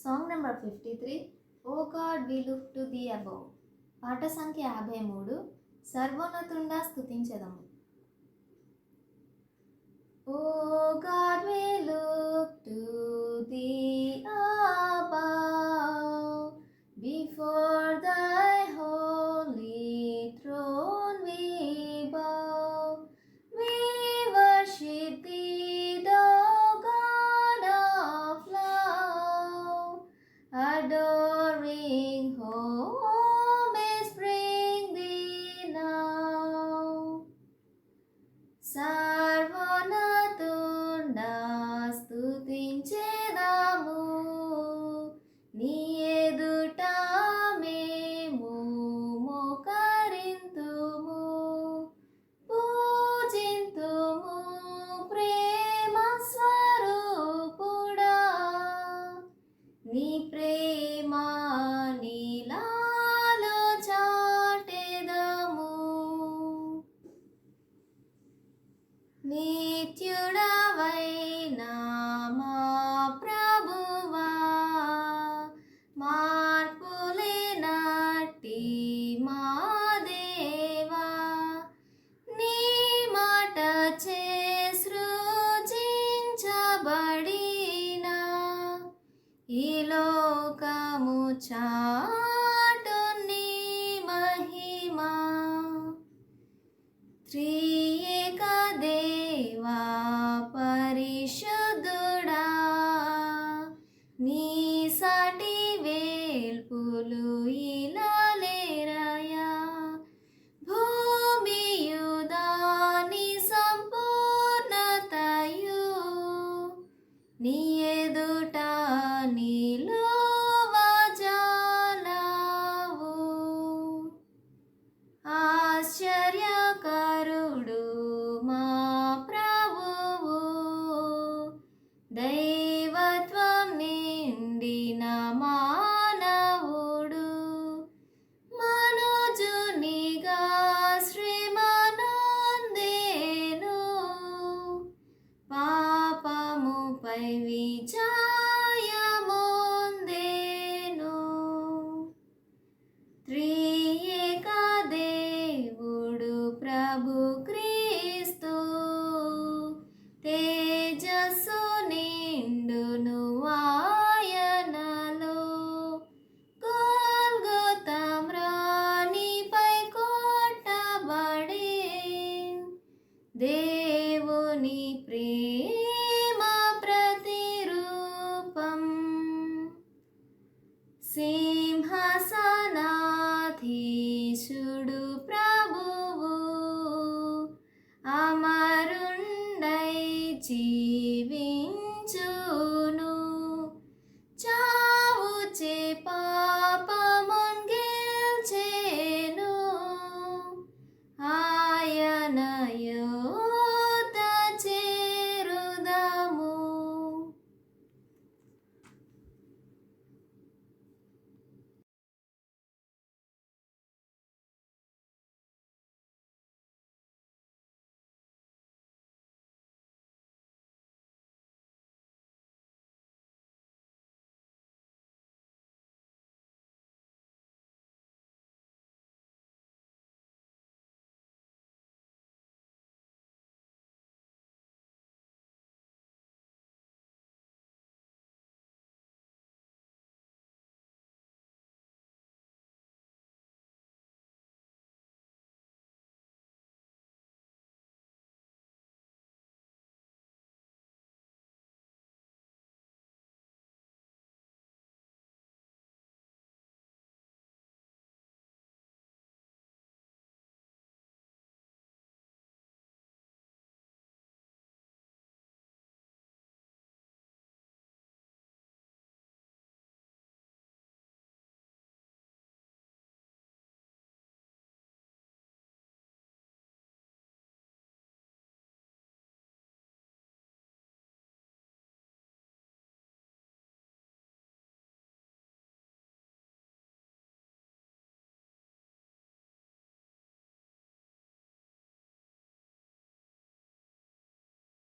Song number fifty three O God we look to the above. పాట సంఖ్య యాభై మూడు సర్వోన్నతుండా స్థుతించదము O God we look to the above. Before the చాటు నీ మహిమా. త్రియేక దేవా పరిశుద్ధుడా నీ సాటి వేల్పు વૈ વિચાર